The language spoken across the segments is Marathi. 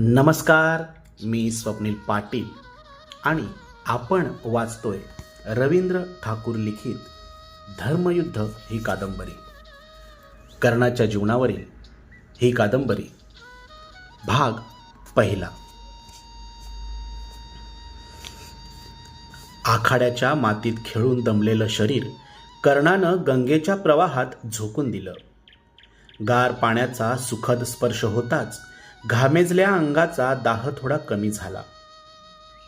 नमस्कार मी स्वप्नील पाटील आणि आपण वाचतोय रवींद्र ठाकूर लिखित धर्मयुद्ध ही कादंबरी. कर्णाच्या जीवनावरील ही कादंबरी भाग पहिला. आखाड्याच्या मातीत खेळून दमलेलं शरीर कर्णानं गंगेच्या प्रवाहात झोकून दिलं. गार पाण्याचा सुखद स्पर्श होताच घामेजल्या अंगाचा दाह थोडा कमी झाला.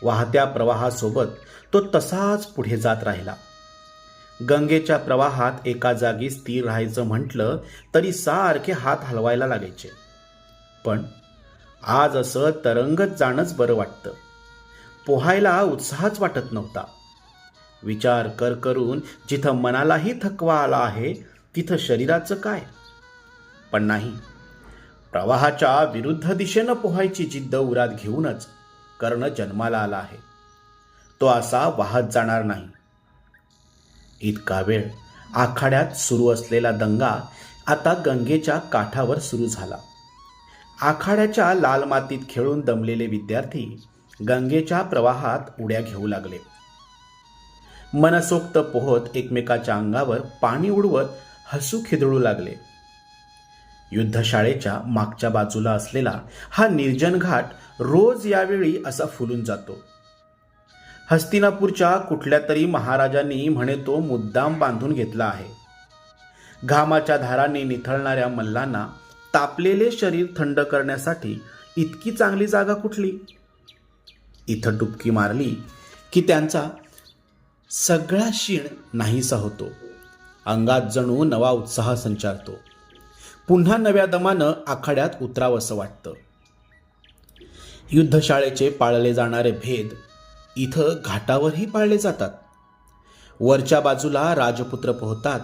वाहत्या प्रवाहासोबत तो तसाच पुढे जात राहिला. गंगेच्या प्रवाहात एका जागी स्थिर राहायचं म्हटलं तरी सारखे हात हलवायला लागायचे. पण आज असं तरंगत जाणंच बरं वाटतं. पोहायला उत्साहच वाटत नव्हता. विचार कर करून जिथं मनालाही थकवा आला आहे तिथं शरीराचं काय? पण नाही. प्रवाहाच्या विरुद्ध दिशेनं पोहायची जिद्द उरात घेऊनच कर्ण जन्माला आला आहे. तो असा वाहत जाणार नाही. इतका वेळ आखाड्यात सुरू असलेला दंगा आता गंगेच्या काठावर सुरू झाला. आखाड्याच्या लाल मातीत खेळून दमलेले विद्यार्थी गंगेच्या प्रवाहात उड्या घेऊ लागले. मनसोक्त पोहत एकमेकाच्या अंगावर पाणी उडवत हसू खिदळू लागले. युद्धशाळेच्या मागच्या बाजूला असलेला हा निर्जन घाट रोज यावेळी असा फुलून जातो. हस्तिनापूरच्या कुठल्या तरी महाराजांनी म्हणे तो मुद्दाम बांधून घेतला आहे. घामाच्या धारांनी निथळणाऱ्या मल्लांना तापलेले शरीर थंड करण्यासाठी इतकी चांगली जागा कुठली? इथं डुबकी मारली की त्यांचा सगळा शीण नाहीसा होतो. अंगात जणू नवा उत्साह संचारतो. पुन्हा नव्या दमानं आखाड्यात उतरावंसं वाटतं. युद्धशाळेचे पाळले जाणारे भेद इथं घाटावरही पाळले जातात. वरच्या बाजूला राजपुत्र पोहतात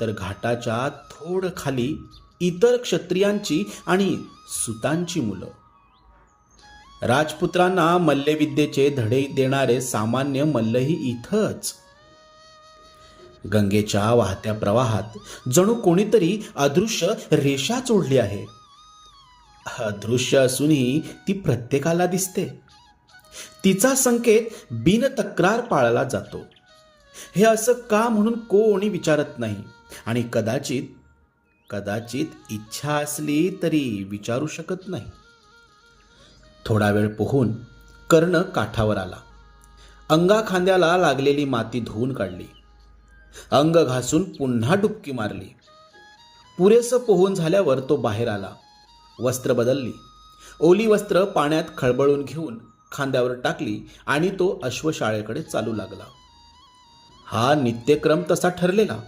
तर घाटाच्या थोड खाली इतर क्षत्रियांची आणि सुतांची मुलं. राजपुत्रांना मल्लविद्येचे धडे देणारे सामान्य मल्लही इथंच. गंगेच्या वाहत्या प्रवाहात जणू कोणीतरी अदृश्य रेषा चोडली आहे. अदृश्य असूनही ती प्रत्येकाला दिसते. तिचा संकेत बिनतक्रार पाळला जातो. हे असं का म्हणून कोणी विचारत नाही? आणि कदाचित कदाचित इच्छा असली तरी विचारू शकत नाही. थोडा वेळ पोहून कर्ण काठावर आला. अंगा खांद्याला लागलेली माती धुवून काढली. अंग घासून पुन्हा डुबकी मारली. पुरेसं पोहून झाल्यावर तो बाहेर आला. वस्त्र बदलली. ओली वस्त्र पाण्यात खळबळून घेऊन खांद्यावर टाकली आणि तो अश्वशाळेकडे चालू लागला. हा नित्यक्रम तसा ठरलेला.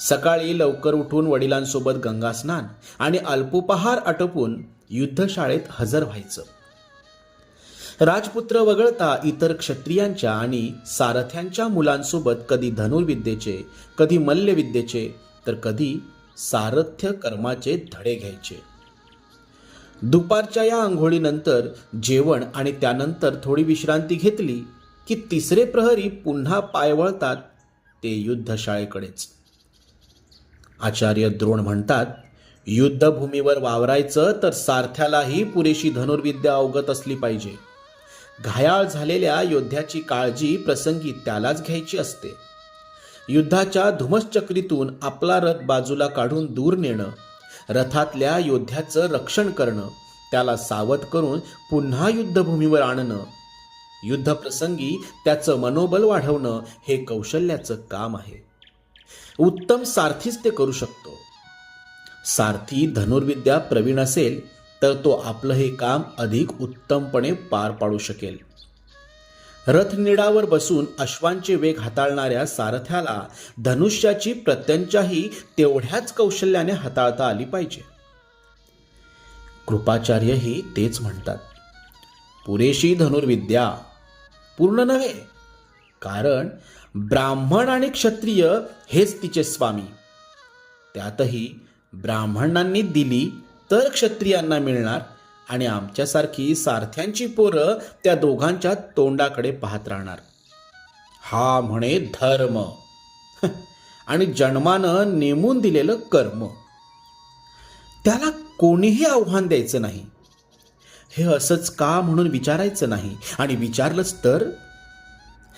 सकाळी लवकर उठून वडिलांसोबत गंगास्नान आणि अल्पोपहार आटोपून युद्धशाळेत हजर व्हायचं. राजपुत्र वगळता इतर क्षत्रियांच्या आणि सारथ्यांच्या मुलांसोबत कधी धनुर्विद्येचे कधी मल्लविद्येचे तर कधी सारथ्य कर्माचे धडे घ्यायचे. दुपारच्या या आंघोळीनंतर जेवण आणि त्यानंतर थोडी विश्रांती घेतली की तिसरे प्रहरी पुन्हा पाय वळतात ते युद्धशाळेकडेच. आचार्य द्रोण म्हणतात युद्धभूमीवर वावरायचं तर सारथ्यालाही पुरेशी धनुर्विद्या अवगत असली पाहिजे. घायाळ झालेल्या योद्ध्याची काळजी प्रसंगी त्यालाच घ्यायची असते. युद्धाच्या धुमश्चक्रीतून आपला रथ बाजूला काढून दूर नेणं रथातल्या योद्ध्याचं रक्षण करणं त्याला सावध करून पुन्हा युद्धभूमीवर आणणं युद्धप्रसंगी त्याचं मनोबल वाढवणं हे कौशल्याचं काम आहे. उत्तम सारथीच ते करू शकतो. सारथी धनुर्विद्या प्रवीण असेल तर तो आपलं हे काम अधिक उत्तमपणे पार पाडू शकेल. रथनिडावर बसून अश्वांचे वेग हाताळणाऱ्या सारथ्याला धनुष्याची प्रत्यंचाही तेवढ्याच कौशल्याने हाताळता आली पाहिजे. कृपाचार्यही तेच म्हणतात. पुरेशी धनुर्विद्या पूर्ण नव्हे कारण ब्राह्मण आणि क्षत्रिय हेच तिचे स्वामी. त्यातही ब्राह्मणांनी दिली तर क्षत्रियांना मिळणार आणि आमच्यासारखी सारथ्यांची पोरं त्या दोघांच्या तोंडाकडे पाहत राहणार. हा म्हणे धर्म. आणि जन्मानं नेमून दिलेलं कर्म. त्याला कोणीही आव्हान द्यायचं नाही. हे असंच का म्हणून विचारायचं नाही? आणि विचारलंच तर?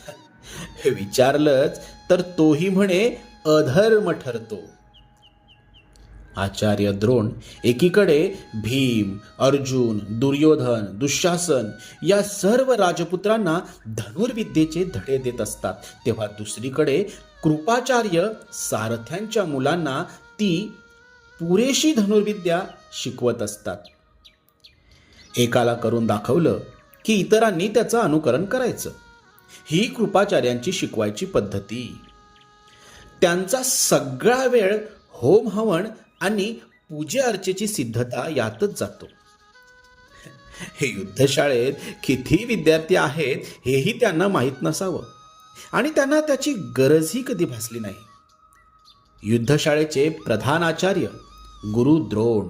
हे विचारलंच तर तोही म्हणे अधर्म ठरतो. आचार्य द्रोण एकीकडे भीम अर्जुन दुर्योधन दुःशासन या सर्व राजपुत्रांना धनुर्विद्येचे धडे देत असतात. तेव्हा दुसरीकडे कृपाचार्य सारथ्यांच्या मुलांना ती पुरेशी धनुर्विद्या शिकवत असतात. एकाला करून दाखवलं की इतरांनी त्याचं अनुकरण करायचं. ही कृपाचार्यांची शिकवायची पद्धती. त्यांचा सगळा वेळ होम हवन आणि पूजेअर्चेची सिद्धता यातच जातो. हे युद्धशाळेत किती विद्यार्थी आहेत हेही त्यांना माहीत नसावं. आणि त्यांना त्याची गरजही कधी भासली नाही. युद्धशाळेचे प्रधान आचार्य गुरु द्रोण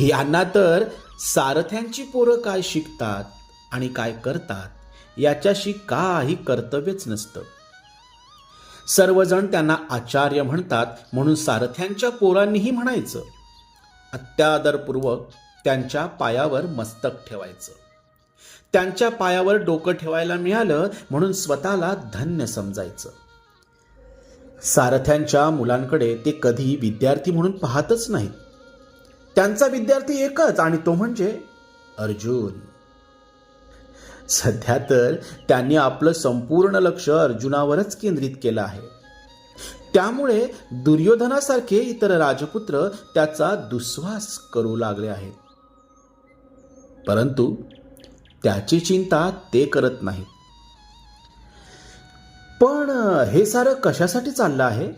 यांना तर सारथ्यांची पोरं काय शिकतात आणि काय करतात याच्याशी काही कर्तव्यच नसतं. सर्वजण त्यांना आचार्य म्हणतात म्हणून सारथ्यांच्या पोरांनीही म्हणायचं. अत्यादरपूर्वक त्यांच्या पायावर मस्तक ठेवायचं. त्यांच्या पायावर डोकं ठेवायला मिळालं म्हणून स्वतःला धन्य समजायचं. सारथ्यांच्या मुलांकडे ते कधी विद्यार्थी म्हणून पाहतच नाहीत. त्यांचा विद्यार्थी एकच आणि तो म्हणजे अर्जुन. सध्या तर त्यांनी आपलं संपूर्ण लक्ष अर्जुनावरच केंद्रित केलं आहे. त्यामुळे दुर्योधनासारखे इतर राजपुत्र त्याचा दुस्वास करू लागले आहेत. परंतु त्याची चिंता ते करत नाहीत. पण हे सारं कशासाठी चाललं आहे?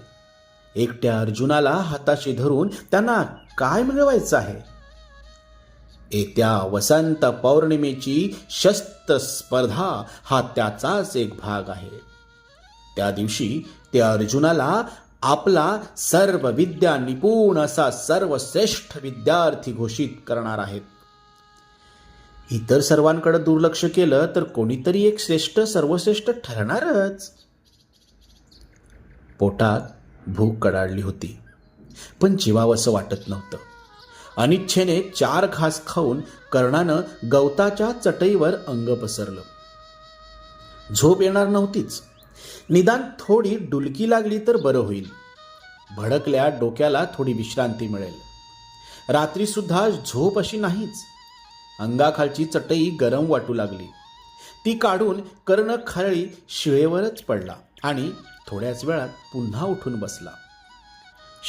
एकट्या अर्जुनाला हाताशी धरून त्यांना काय मिळवायचं आहे? येत्या वसंत पौर्णिमेची शस्त्र स्पर्धा हा त्याचाच एक भाग आहे. त्या दिवशी ते अर्जुनाला आपला सर्व विद्या निपुण असा सर्वश्रेष्ठ विद्यार्थी घोषित करणार आहेत. इतर सर्वांकडे दुर्लक्ष केलं तर कोणीतरी एक श्रेष्ठ सर्वश्रेष्ठ ठरणारच. पोटात भूक कडाडली होती. पण जीवावंसं वाटत नव्हतं. अनिच्छेने चार घास खाऊन कर्णानं गवताच्या चटईवर अंग पसरलं. झोप येणार नव्हतीच. निदान थोडी डुलकी लागली तर बरं होईल. भडकल्या डोक्याला थोडी विश्रांती मिळेल. रात्री सुद्धा झोप अशी नाहीच. अंगाखालची चटई गरम वाटू लागली. ती काढून कर्ण खाळी शिळेवरच पडला आणि थोड्याच वेळात पुन्हा उठून बसला.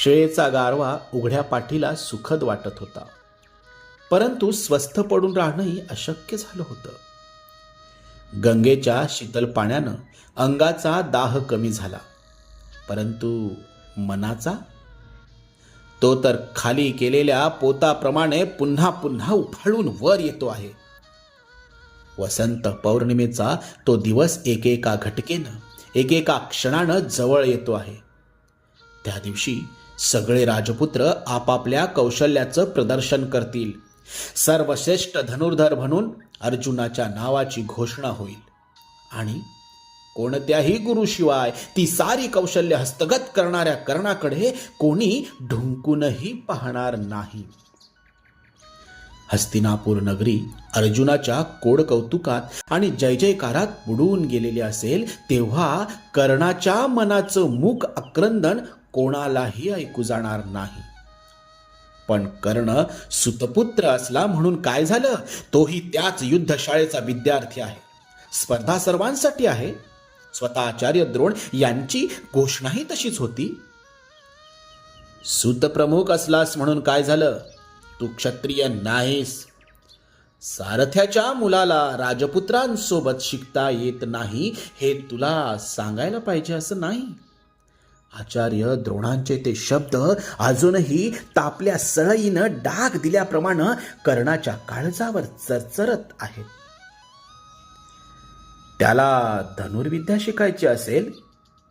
शेळेचा गारवा उघड्या पाठीला सुखद वाटत होता. परंतु स्वस्थ पडून राहणंही अशक्य झालं होतं. गंगेच्या शीतल पाण्यानं अंगाचा दाह कमी झाला. परंतु मनाचा? तो तर खाली केलेल्या पोताप्रमाणे पुन्हा पुन्हा उफाळून वर येतो आहे. वसंत पौर्णिमेचा तो दिवस एकेका घटकेनं एकेका क्षणानं जवळ येतो आहे. त्या दिवशी सगळे राजपुत्र आपापल्या कौशल्याचं प्रदर्शन करतील. सर्वश्रेष्ठ धनुर्धर म्हणून अर्जुनाच्या नावाची घोषणा होईल. आणि कोणत्याही गुरुशिवाय ती सारी कौशल्य हस्तगत करणाऱ्या कर्णाकडे कोणी ढुंकूनही पाहणार नाही. हस्तिनापूर नगरी अर्जुनाच्या कोड कौतुकात आणि जय जयकारात बुडून गेलेली असेल तेव्हा कर्णाच्या मनाचं मूक आक्रंदन कोणालाही ऐकू जाणार नाही. पण कर्ण सुतपुत्र असला म्हणून काय झालं? तोही त्याच युद्धशाळेचा विद्यार्थी आहे. स्पर्धा सर्वांसाठी आहे. स्वतः आचार्य द्रोण यांची घोषणाही तशीच होती. सुतप्रमुख असलास म्हणून काय झालं? तू क्षत्रिय नाहीस. सारथ्याच्या मुलाला राजपुत्रांसोबत शिकता येत नाही हे तुला सांगायला पाहिजे असं नाही. आचार्य द्रोणांचे ते शब्द अजूनही तापल्या सळईनं डाग दिल्याप्रमाणे कर्णाच्या काळजावर चरचरत आहेत. त्याला धनुर्विद्या शिकायची असेल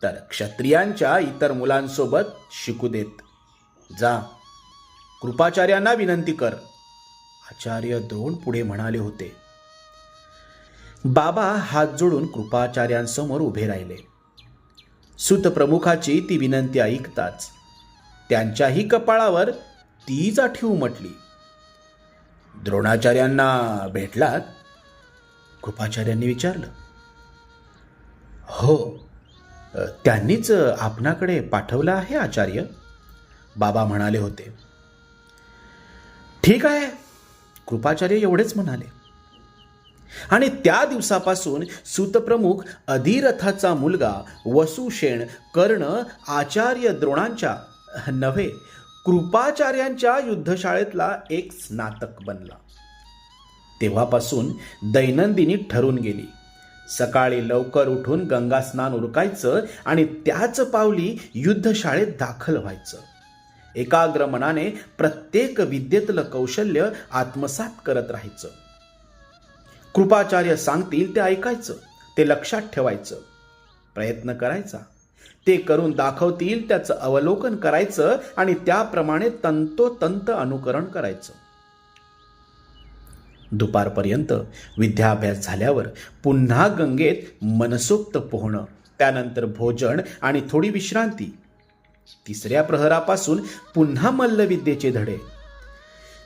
तर क्षत्रियांच्या इतर मुलांसोबत शिकू देत. जा. कृपाचार्यांना विनंती कर. आचार्य द्रोण पुढे म्हणाले होते. बाबा हात जोडून कृपाचार्यांसमोर उभे राहिले. सुतप्रमुखाची ती विनंती ऐकताच त्यांच्याही कपाळावर तीच आठीव उमटली. द्रोणाचार्यांना भेटलात? कृपाचार्यांनी विचारलं. हो त्यांनीच आपणाकडे पाठवलं आहे आचार्य बाबा म्हणाले होते. ठीक आहे कृपाचार्य एवढेच म्हणाले. आणि त्या दिवसापासून सुतप्रमुख अधिरथाचा मुलगा वसुशेण कर्ण आचार्य द्रोणांच्या नव्हे कृपाचार्यांच्या युद्धशाळेतला एक स्नातक बनला. तेव्हापासून दैनंदिनी ठरून गेली. सकाळी लवकर उठून गंगा स्नान उरकायचं आणि त्याच पावली युद्धशाळेत दाखल व्हायचं. एकाग्र मनाने प्रत्येक विद्येतलं कौशल्य आत्मसात करत राहायचं. कृपाचार्य सांगतील ते ऐकायचं ते लक्षात ठेवायचं. प्रयत्न करायचा. ते करून दाखवतील त्याचं अवलोकन करायचं आणि त्याप्रमाणे तंतोतंत अनुकरण करायचं. दुपारपर्यंत विद्याभ्यास झाल्यावर पुन्हा गंगेत मनसोक्त पोहणं त्यानंतर भोजन आणि थोडी विश्रांती. तिसऱ्या प्रहरापासून पुन्हा मल्लविद्येचे धडे.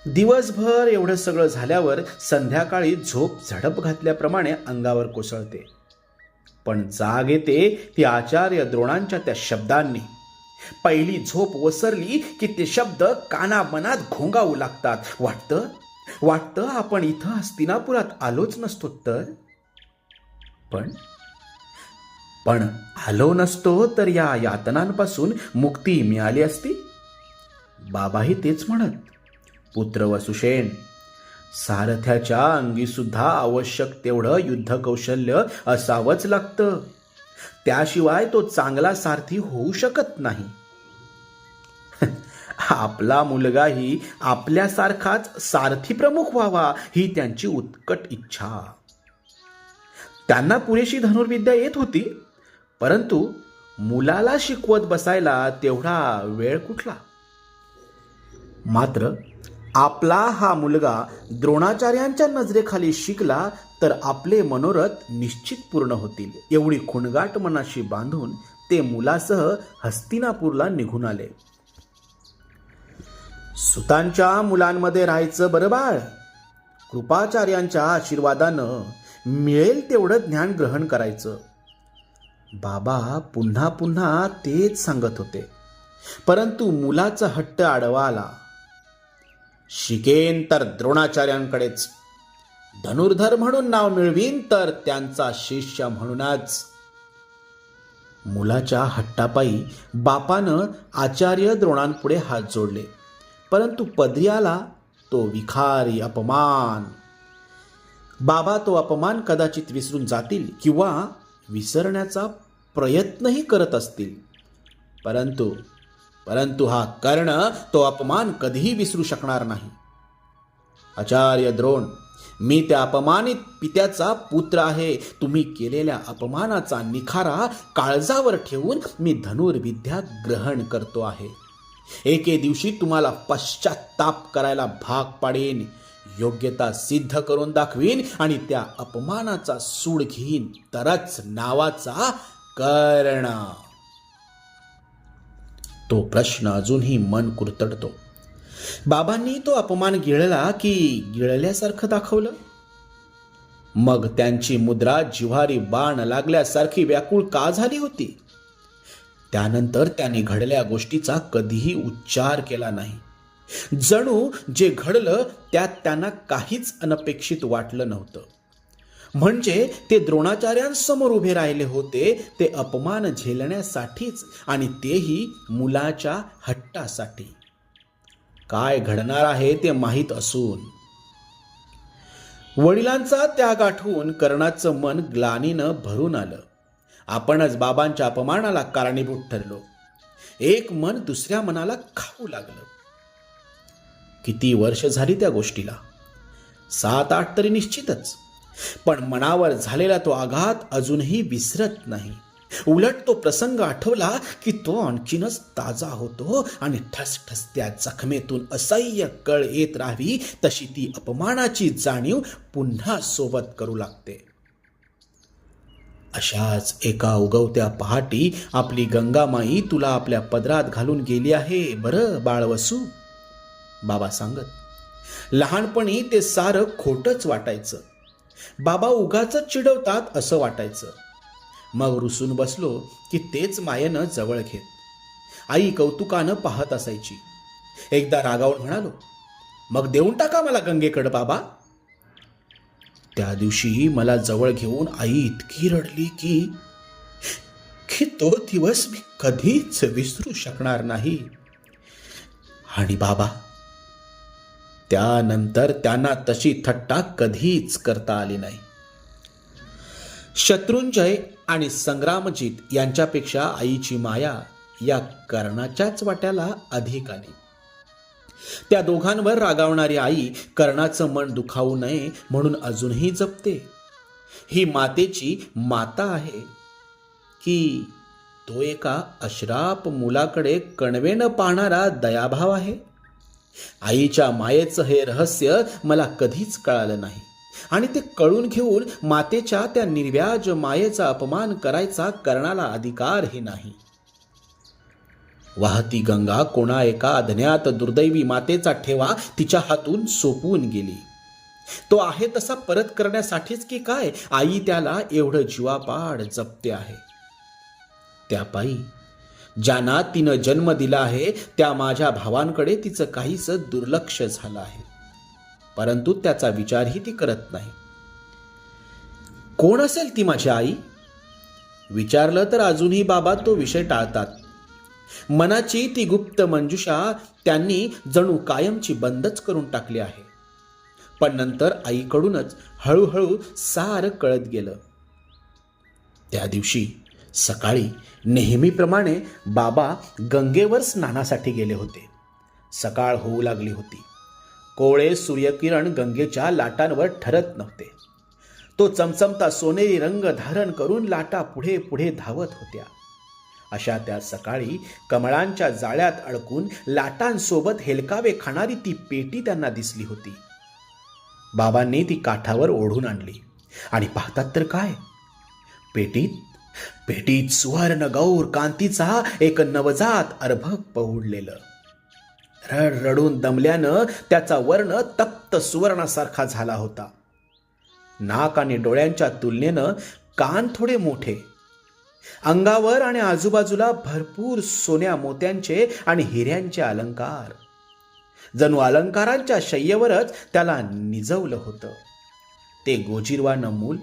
दिवसभर एवढं सगळं झाल्यावर संध्याकाळी झोप झडप घातल्याप्रमाणे अंगावर कोसळते. पण जाग येते ती आचार्य द्रोणांच्या त्या शब्दांनी. पहिली झोप वसरली की ते शब्द कानामनात घोंगावू लागतात. वाटतं? वाटतं आपण इथं हस्तिनापुरात आलोच नसतो तर? पण? पण आलो नसतो तर या यातनांपासून मुक्ती मिळाली असती? बाबाही तेच म्हणत पुत्र वसुषेण सारथ्याच्या अंगी सुद्धा आवश्यक तेवढं युद्ध कौशल्य असावंच लागतं. त्याशिवाय तो चांगला सारथी होऊ शकत नाही. आपला मुलगाही आपल्यासारखाच सारथी प्रमुख व्हावा ही त्यांची उत्कट इच्छा. त्यांना पुरेशी धनुर्विद्या येत होती परंतु मुलाला शिकवत बसायला तेवढा वेळ कुठला? मात्र आपला हा मुलगा द्रोणाचार्यांच्या नजरेखाली शिकला तर आपले मनोरथ निश्चित पूर्ण होतील. एवढी खुणगाट मनाशी बांधून ते मुलासह हस्तिनापूरला निघून आले. सुतांच्या मुलांमध्ये राहायचं बरं बाळ. कृपाचार्यांच्या आशीर्वादानं मिळेल तेवढं ज्ञान ग्रहण करायचं. बाबा पुन्हा पुन्हा तेच सांगत होते. परंतु मुलाचा हट्ट आडवा आला. शिकेन तर द्रोणाचार्यांकडेच. धनुर्धर म्हणून नाव मिळवीन तर त्यांचा शिष्य म्हणूनच. मुलाच्या हट्टापायी बापानं आचार्य द्रोणांपुढे हात जोडले. परंतु पदरी तो विखारी अपमान. बाबा तो अपमान कदाचित विसरून जातील किंवा विसरण्याचा प्रयत्नही करत असतील. परंतु परंतु हा कर्ण तो अपमान कधीही विसरू शकणार नाही. आचार्य द्रोण मी त्या अपमानित पित्याचा पुत्र आहे. तुम्ही केलेल्या अपमानाचा निखारा काळजावर ठेवून मी धनुर्विद्या ग्रहण करतो आहे. एके दिवशी तुम्हाला पश्चाताप करायला भाग पाडेन. योग्यता सिद्ध करून दाखवीन आणि त्या अपमानाचा सूड घेईन तरच नावाचा कर्ण. तो प्रश्न अजूनही मन कुरतडतो. बाबांनी तो अपमान गिळला की गिळल्यासारखं दाखवलं. मग त्यांची मुद्रा जिव्हारी बाण लागल्यासारखी व्याकुळ का झाली होती? त्यानंतर त्याने घडल्या गोष्टीचा कधीही उच्चार केला नाही. जणू जे घडलं त्यात त्यांना काहीच अनपेक्षित वाटलं नव्हतं. म्हणजे ते द्रोणाचार्यांसमोर उभे राहिले होते ते अपमान झेलण्यासाठीच आणि तेही मुलाच्या हट्टासाठी. काय घडणार आहे ते माहीत असून? वडिलांचा त्याग आठवून कर्णाचं मन ग्लानीनं भरून आलं. आपणच बाबांच्या अपमानाला कारणीभूत ठरलो. एक मन दुसऱ्या मनाला खाऊ लागलं. किती वर्ष झाली त्या गोष्टीला? सात आठ तरी निश्चितच. पण मनावर झालेला तो आघात अजूनही विसरत नाही. उलट तो प्रसंग आठवला की तो आणखीनच ताजा होतो आणि ठसठसत्या जखमेतून असह्य कळ येत राहावी तशी ती अपमानाची जाणीव पुन्हा सोबत करू लागते. अशाच एका उगवत्या पहाटी आपली गंगामाई तुला आपल्या पदरात घालून गेली आहे बरं बाळवसू? बाबा सांगत लहानपणी ते सारं खोटंच वाटायचं. बाबा उगाच चिडवतात असं वाटायचं. मग रुसून बसलो की तेच मायेनं जवळ घेत. आई कौतुकानं पाहत असायची. एकदा रागावून म्हणालो मग देऊन टाका मला गंगेकडं बाबा. त्या दिवशी मला जवळ घेऊन आई इतकी रडली की की तो दिवस मी कधीच विसरू शकणार नाही. आणि बाबा त्यानंतर त्यांना तशी थट्टा कधीच करता आली नाही. शत्रुंजय आणि संग्रामजीत यांच्यापेक्षा आईची माया या कर्णाच्याच वाट्याला अधिक आली. त्या दोघांवर रागावणारी आई कर्णाचं मन दुखावू नये म्हणून अजूनही जपते. ही मातेची माता आहे की तो एका अश्राप मुलाकडे कणवेनं पाहणारा दयाभाव आहे. आईच्या मायेचं हे रहस्य मला कधीच कळालं नाही. आणि ते कळून घेऊन मातेच्या त्या निर्व्याज मायेचा अपमान करायचा कर्णाला अधिकारही नाही. वाहती गंगा कोणा एका अज्ञात दुर्दैवी मातेचा ठेवा तिच्या हातून सोपवून गेली. तो आहे तसा परत करण्यासाठीच की काय? आई त्याला एवढं जीवापाड जपते आहे. त्या पायी ज्यांना तिनं जन्म दिला आहे त्या माझ्या भावांकडे तिचं काहीच दुर्लक्ष झालं आहे. परंतु त्याचा विचारही ती करत नाही. कोण असेल ती माझी आई? विचारलं तर अजूनही बाबा तो विषय टाळतात. मनाची ती गुप्त मंजुषा त्यांनी जणू कायमची बंदच करून टाकली आहे. पण नंतर आईकडूनच हळूहळू सारं कळत गेलं. त्या दिवशी सकाळी नेहमीप्रमाणे बाबा गंगेवर स्नानासाठी गेले होते. सकाळ होऊ लागली होती. कोवळे सूर्यकिरण गंगेच्या लाटांवर ठरत नव्हते. तो चमचमता सोनेरी रंग धारण करून लाटा पुढे पुढे धावत होत्या. अशा त्या सकाळी कमळांच्या जाळ्यात अडकून लाटांसोबत हेलकावे खाणारी ती पेटी त्यांना दिसली होती. बाबांनी ती काठावर ओढून आणली. आणि पाहतात तर काय? पेटीत पेटीत सुवर्ण गौर कांतीचा एक नवजात अर्भक पहुडलेलं रड रडून दमल्यानं त्याचा वर्ण तप्त सुवर्णासारखा झाला होता. नाक आणि डोळ्यांच्या तुलनेनं कान थोडे मोठे. अंगावर आणि आजूबाजूला भरपूर सोन्या मोत्यांचे आणि हिऱ्यांचे अलंकार. जणू अलंकारांच्या शय्येवरच त्याला निजवलं होतं. ते गोजिरवानं मूल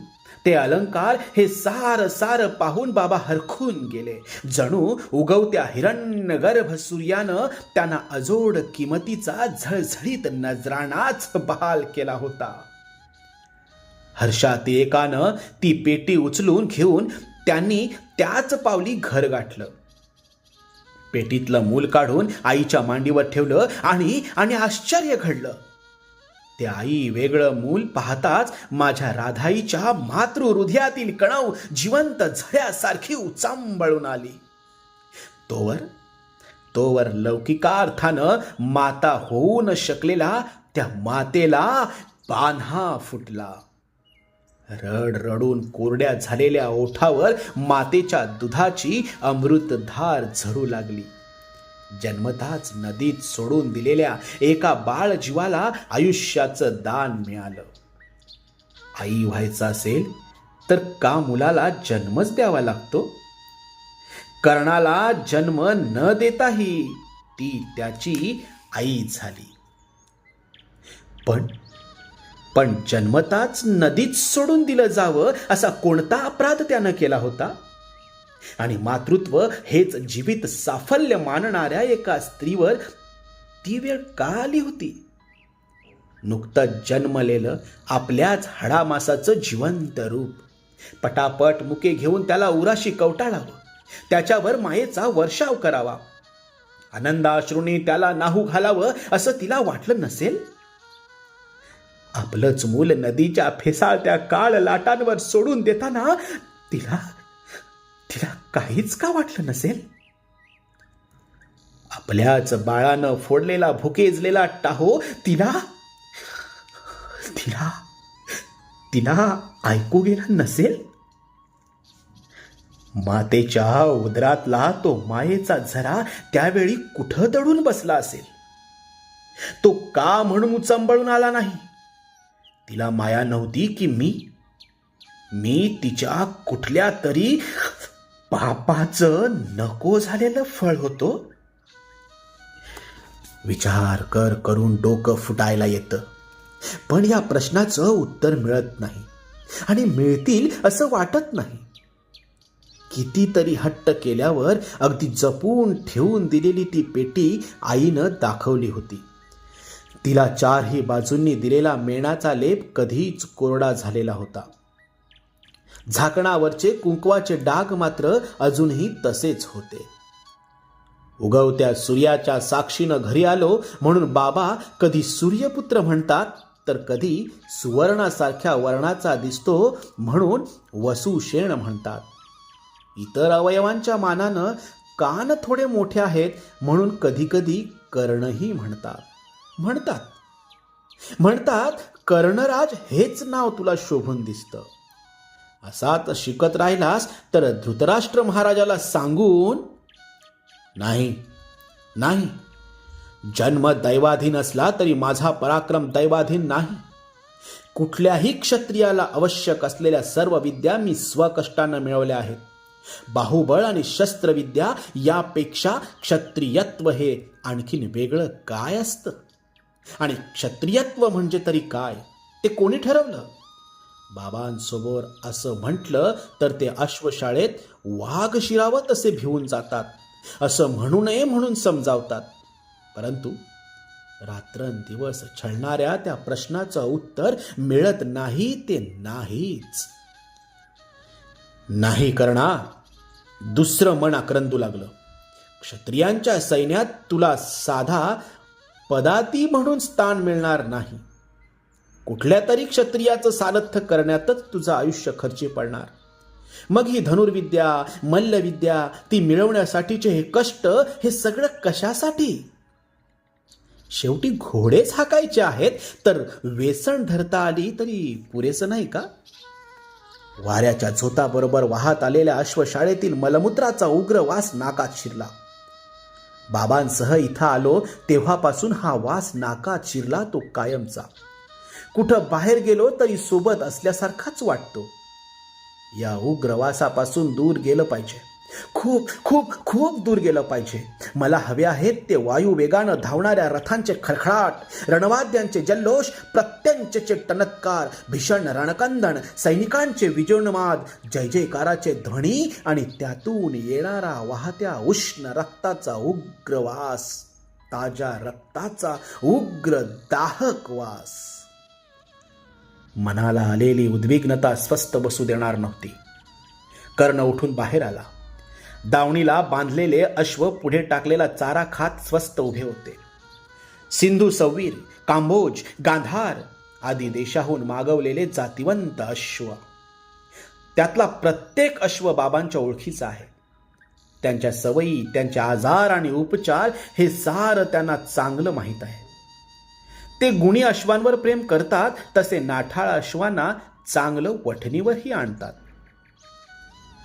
ते अलंकार हे सार सार पाहून बाबा हरखून गेले. जणू उगवत्या हिरण्यगर्भ सूर्यानं त्यांना अजोड किमतीचा झळझळीत नजराणाच बहाल केला होता. हर्षात एकानं ती पेटी उचलून घेऊन त्यांनी त्याच पावली घर गाठलं. पेटीतलं मूल काढून आईच्या मांडीवर ठेवलं आणि आणि आश्चर्य घडलं. ते आई वेगळं मूल पाहताच माझ्या राधाईच्या मातृ हृदयातील कणव जिवंत झळ्यासारखी उचांबळून आली. तोवर तोवर लौकिकार्थानं माता होऊ न शकलेला त्या मातेला पान्हा फुटला. रड रडून कोरड्या झालेल्या ओठावर मातेच्या दुधाची अमृतधार झरू लागली. जन्मताच नदीत सोडून दिलेल्या एका बाळ जीवाला आयुष्याचं दान मिळालं. आई व्हायचं असेल तर का मुलाला जन्मच द्यावा लागतो? कर्णाला जन्म न देताही ती त्याची आई झाली. पण पण जन्मताच नदीत सोडून दिलं जावं असा कोणता अपराध त्यानं केला होता? आणि मातृत्व हेच जीवित साफल्य मानणाऱ्या एका स्त्रीवर ती वेळ का आली होती? नुकतं जन्मलेलं आपल्याच हाडामासाचं जिवंत रूप. पटापट मुके घेऊन त्याला उराशी कवटाळावं. त्याच्यावर मायेचा वर्षाव करावा. आनंदाश्रुनी त्याला नाहू घालावं असं तिला वाटलं नसेल? आपलंच मूल नदीच्या फेसाळत्या काळ लाटांवर सोडून देताना तिला तिला काहीच का वाटलं नसेल? आपल्याच बाळानं फोडलेला भुकेजलेला टाहो तिला? तिला? तिला ऐकू गेला नसेल? मातेच्या उदरातला तो मायेचा झरा त्यावेळी कुठं दडून बसला असेल? तो का म्हणून चंबळून आला नाही? तिला माया नव्हती की मी? मी तिच्या कुठल्या तरी पापाचं नको झालेलं फळ होतो. विचार कर करून डोकं फुटायला येतं. पण या प्रश्नाचं उत्तर मिळत नाही. आणि मिळतील असं वाटत नाही. कितीतरी हट्ट केल्यावर अगदी जपून ठेवून दिलेली ती पेटी आईनं दाखवली होती. तिला चारही बाजूंनी दिलेला मेणाचा लेप कधीच कोरडा झालेला होता. झाकणावरचे कुंकवाचे डाग मात्र अजूनही तसेच होते. उगवत्या सूर्याच्या साक्षीनं घरी आलो म्हणून बाबा कधी सूर्यपुत्र म्हणतात तर कधी सुवर्णासारख्या वर्णाचा दिसतो म्हणून वसुशेण म्हणतात. इतर अवयवांच्या मानानं कान थोडे मोठे आहेत म्हणून कधीकधी कर्णही म्हणतात. म्हणतात. म्हणतात कर्णराज हेच नाव तुला शोभून दिसतं. असाच शिकत राहिलास तर धृतराष्ट्र महाराजाला सांगून नाही नाही. जन्म दैवाधीन असला तरी माझा पराक्रम दैवाधीन नाही. कुठल्याही क्षत्रियाला आवश्यक असलेल्या सर्व विद्या मी स्वकष्टानं मिळवल्या आहेत. बाहुबळ आणि शस्त्रविद्या यापेक्षा क्षत्रियत्व हे आणखीन वेगळं काय असतं? आणि क्षत्रियत्व म्हणजे तरी काय? ते कोणी ठरवलं? बाबांसमोर असं म्हटलं तर ते अश्वशाळेत वाघ शिरावत असे भिवून जातात. असं म्हणू नये म्हणून समजावतात. परंतु रात्रंदिवस छळणाऱ्या त्या प्रश्नाचं उत्तर मिळत नाही ते नाहीच. नाही करणार. दुसरं मन आक्रंदू लागलं. क्षत्रियांच्या सैन्यात तुला साधा पदाती म्हणून स्थान मिळणार नाही. कुठल्या तरी क्षत्रियाचं सारथ्य करण्यातच तुझं आयुष्य खर्ची पडणार. मग ही धनुर्विद्या मल्लविद्या ती मिळवण्यासाठीचे हे कष्ट हे सगळं कशासाठी? शेवटी घोडेच हाकायचे आहेत तर वेसण धरता आली तरी पुरेसं नाही का? वाऱ्याच्या झोताबरोबर वाहत आलेल्या अश्वशाळेतील मलमूत्राचा उग्र वास नाकात शिरला. बाबांसह इथं आलो तेव्हापासून हा वास नाकात शिरला तो कायमचा. कुठं बाहेर गेलो तरी सोबत असल्यासारखाच वाटतो. या उग्रवासापासून दूर गेलं पाहिजे. खूप खूप खूप दूर गेलं पाहिजे. मला हवे आहेत ते वायू वेगानं धावणाऱ्या रथांचे खळखळाट रणवाद्यांचे जल्लोष प्रत्यंचे टणत्कार भीषण रणकंदन सैनिकांचे विजयोन्माद जय जयकाराचे ध्वनी आणि त्यातून येणारा वाहत्या उष्ण रक्ताचा उग्र वास ताज्या रक्ताचा उग्र दाहक वास मनाला आलेली उद्विग्नता स्वस्थ बसू देणार नव्हती. कर्ण उठून बाहेर आला. दावणीला बांधलेले अश्व पुढे टाकलेला चारा खात स्वस्थ उभे होते. सिंधू सव्वीर कांबोज गांधार आदी देशाहून मागवलेले जातिवंत अश्व. त्यातला प्रत्येक अश्व बाबांच्या ओळखीचा आहे. त्यांच्या सवयी त्यांचे आजार आणि उपचार हे सारं त्यांना चांगलं माहीत आहे. ते गुणी अश्वांवर प्रेम करतात तसे नाठाळ अश्वांना चांगलं वठणीवरही आणतात.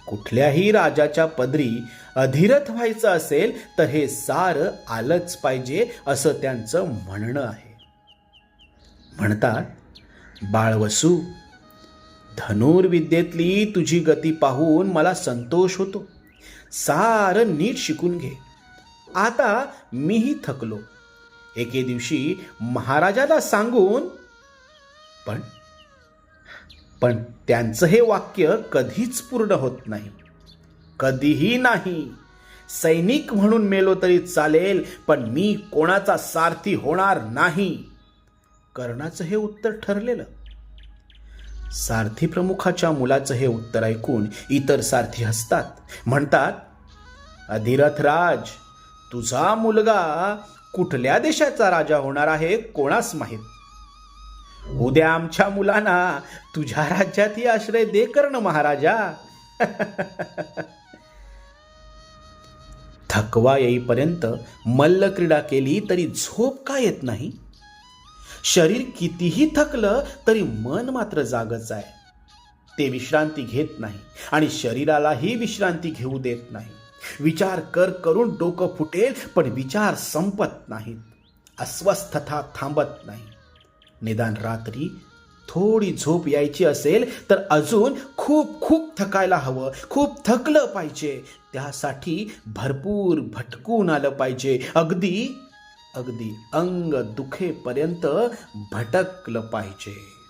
कुठल्याही राजाच्या पदरी अधिरथ व्हायचं असेल तर हे सारं आलंच पाहिजे असं त्यांचं म्हणणं आहे. म्हणतात बाळवसू धनुर्विद्येतली तुझी गती पाहून मला संतोष होतो. सारं नीट शिकून घे. आता मीही थकलो. एके दिवशी महाराजाला सांगून पण पण त्यांचं हे वाक्य कधीच पूर्ण होत नाही. कधीही नाही. सैनिक म्हणून मेलो तरी चालेल पण मी कोणाचा सारथी होणार नाही. कर्णाचं हे उत्तर ठरलेलं. सारथी प्रमुखाच्या मुलाचं हे उत्तर ऐकून इतर सारथी हसतात. म्हणतात अधिरथराज तुझा मुलगा कुठल्या देशाचा राजा होणार आहे कोणास माहीत? उद्या आमच्या मुलांना तुझ्या राज्यातही आश्रय दे कर्ण महाराजा. थकवा येईपर्यंत मल्ल क्रीडा केली तरी झोप का येत नाही? शरीर कितीही थकलं तरी मन मात्र जागच आहे. ते विश्रांती घेत नाही आणि शरीरालाही विश्रांती घेऊ देत नाही. विचार कर करून डोकं फुटेल पण विचार संपत नाहीत. अस्वस्थता थांबत नाही. निदान रात्री थोडी झोप यायची असेल तर अजून खूप खूप थकायला हवं खूप थकलं पाहिजे. त्यासाठी भरपूर भटकून आलं पाहिजे. अगदी अगदी अंग दुखेपर्यंत भटकलं पाहिजे.